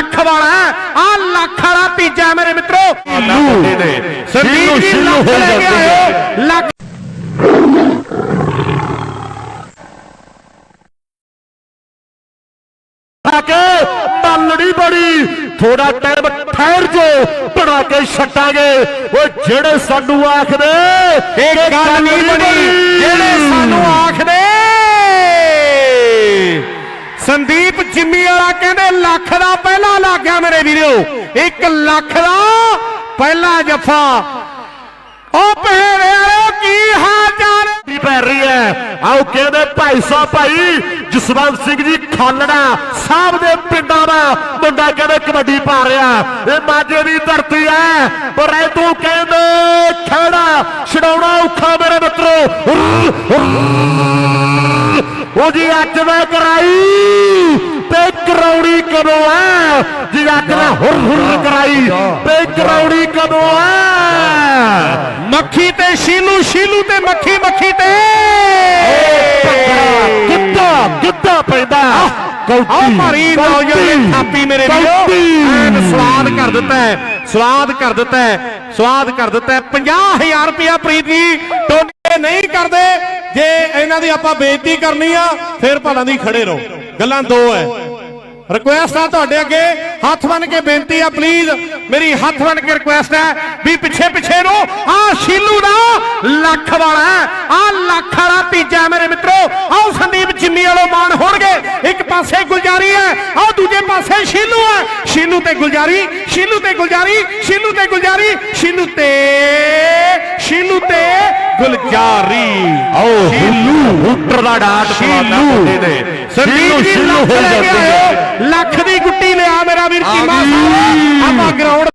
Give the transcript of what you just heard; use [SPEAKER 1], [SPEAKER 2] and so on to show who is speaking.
[SPEAKER 1] ਲੱਖ ਵਾਲਾ ਆ ਲੱਖ ਵਾਲਾ ਤੀਜਾ ਮੇਰੇ ਮਿੱਤਰੋ। ਸੰਦੀਪ ਜੀ ਲੱਖ
[SPEAKER 2] ਹੋ
[SPEAKER 1] ਲੈ ਕੇ
[SPEAKER 2] ਜਾਂਦੀ
[SPEAKER 1] ਆਇਓ ਲੱਖ
[SPEAKER 2] ਕੇ ਬੜੀ ਥੋੜਾ ਟਾਈਮ ਠਹਿਰ ਜੋ ਬਣਾ ਕੇ ਛੱਡਾਂਗੇ। ਓ ਜਿਹੜੇ ਸਾਨੂੰ ਆਖਦੇ
[SPEAKER 1] ਇਹ ਗੱਲ ਨਹੀਂ ਬਣੀ ਜਿਹੜੇ ਸਾਨੂੰ ਆਖਦੇ ਸੰਦੀਪ ਜਿੰਮੀ ਵਾਲਾ ਕਹਿੰਦੇ ਲੱਖ ਦਾ ਪਹਿਲਾ ਲੱਗ ਗਿਆ ਮੇਰੇ ਵੀਰੋ। 1 ਲੱਖ ਦਾ ਪਹਿਲਾ ਜਫਾ। ਉਹ ਪਹਿਰੇ ਵਾਲਿਓ ਕੀ ਹਾਲ ਚਾਲ?
[SPEAKER 2] ਦੀ ਪੈ ਰਹੀ ਹੈ? ਆਓ ਕਹਿੰਦੇ ਭਾਈ ਸਾਹਿਬ ਭਾਈ, ਜਸਵੰਤ ਸਿੰਘ ਜੀ ਖਾਲੜਾ ਸਾਹਿਬ ਦੇ ਪਿੰਡਾਂ ਦਾ ਮੁੰਡਾ ਕਹਿੰਦੇ ਕਬੱਡੀ ਪਾ ਰਿਹਾ। ਇਹ ਮਾਝੇ ਦੀ ਧਰਤੀ ਹੈ। ਪਰ ਇਹ ਤੂੰ ਕਹਿੰਦੇ ਖੇੜਾ ਛਡਾਉਣਾ ਔਖਾ ਮੇਰੇ ਮਿੱਤਰੋ। ਉਹ ਜੀ ਅੱਜ ਮੈਂ ਕਰਾਈ ਤੇ ਕਰਾਉਣੀ ਕਦੋਂ ਆ? ਜੀ ਅੱਜ ਮੈਂ ਹੁਰ ਹੁਰ ਕਰਾਈ ਤੇ ਕਰਾਉਣੀ ਕਦੋਂ ਆ?
[SPEAKER 1] ਮੱਖੀ ਤੇ ਸ਼ੀਲੂ ਸ਼ੀਲੂ ਤੇ ਮੱਖੀ ਮੱਖੀ ਤੇ।
[SPEAKER 2] ਕਿੱਦਾਂ ਕਿੱਦਾਂ ਪੈਂਦਾ।
[SPEAKER 1] ਆਹ। ਮਾਰੀ ਨੌਜਵਾਨ ਥਾਪੀ ਮੇਰੇ ਵੀਰੋ। ਐਨ ਸਵਾਦ ਕਰ ਦਿੱਤਾ ਹੈ। ਸਵਾਦ ਕਰ ਦਿੱਤਾ ਹੈ। ਸਵਾਦ ਕਰ ਦਿੱਤਾ ਹੈ। 50000 ਰੁਪਇਆ ਪ੍ਰੀਤ ਜੀ ਟੋਨੇ ਨਹੀਂ ਕਰਦੇ। ਜੇ ਇਹਨਾਂ ਦੀ ਆਪਾਂ ਬੇਇੱਜ਼ਤੀ ਕਰਨੀ ਆ, ਫਿਰ ਭਲਾਂ ਦੀ ਖੜੇ ਰਹੋ। ਗੱਲਾਂ ਦੋ ਹੈ ਰਿਕੁਐਸਟ ਆ ਤੁਹਾਡੇ ਅੱਗੇ। ਹੱਥ ਬੰਨ ਕੇ ਬੇਨਤੀ ਆ ਪਲੀਜ਼ ਮੇਰੀ ਹੱਥ ਬੰਨ ਕੇ ਰਿਕੁਐਸਟ ਹੈ ਵੀ ਪਿੱਛੇ ਪਿੱਛੇ ਨੂੰ, ਆ ਸ਼ੀਲੂ ਦਾ ਲੱਖ ਵਾਲਾ ਆ ਲੱਖ ਵਾਲਾ ਤੀਜਾ ਮੇਰੇ ਮਿੱਤਰੋ। ਆਓ ਸੰਦੀਪ ਜਿੰਮੀ ਵਾਲੋ ਮਾਨ ਹੋਣਗੇ। ਇੱਕ ਪਾਸੇ ਗੁਲਜਾਰੀ ਹੈ ਆਓ ਦੂਜੇ ਪਾਸੇ ਸ਼ੀਲੂ ਹੈ ਸ਼ੀਲੂ ਤੇ ਗੁਲਜਾਰੀ, ਸ਼ੀਲੂ ਤੇ ਗੁਲਜਾਰੀ, ਸ਼ੀਲੂ ਤੇ ਗੁਲਜਾਰੀ ਸ਼ੀਲੂ ਸ਼ੀਲੂ ਤੇ ਗੁਲਜਾਰੀ
[SPEAKER 2] ਆਓ ਹੁੱਲੂ ਹੁੱਟਰ ਦਾ ਡਾਟ ਪਵਾਤਾ ਮੁੰਡੇ ਨੇ। ਸ਼ੀਲੂ
[SPEAKER 1] ਲੱਖ
[SPEAKER 2] ਹੋ ਜਾਂਦੀ ਹੈ
[SPEAKER 1] ਲੱਖ ਦੀ ਗੁੱਟੀ ਲਿਆ ਮੇਰਾ ਵੀਰ ਚੀਮਾ। ਸਾਹਿਬ। ਆਪਾਂ ਗਰਾਊਂਡ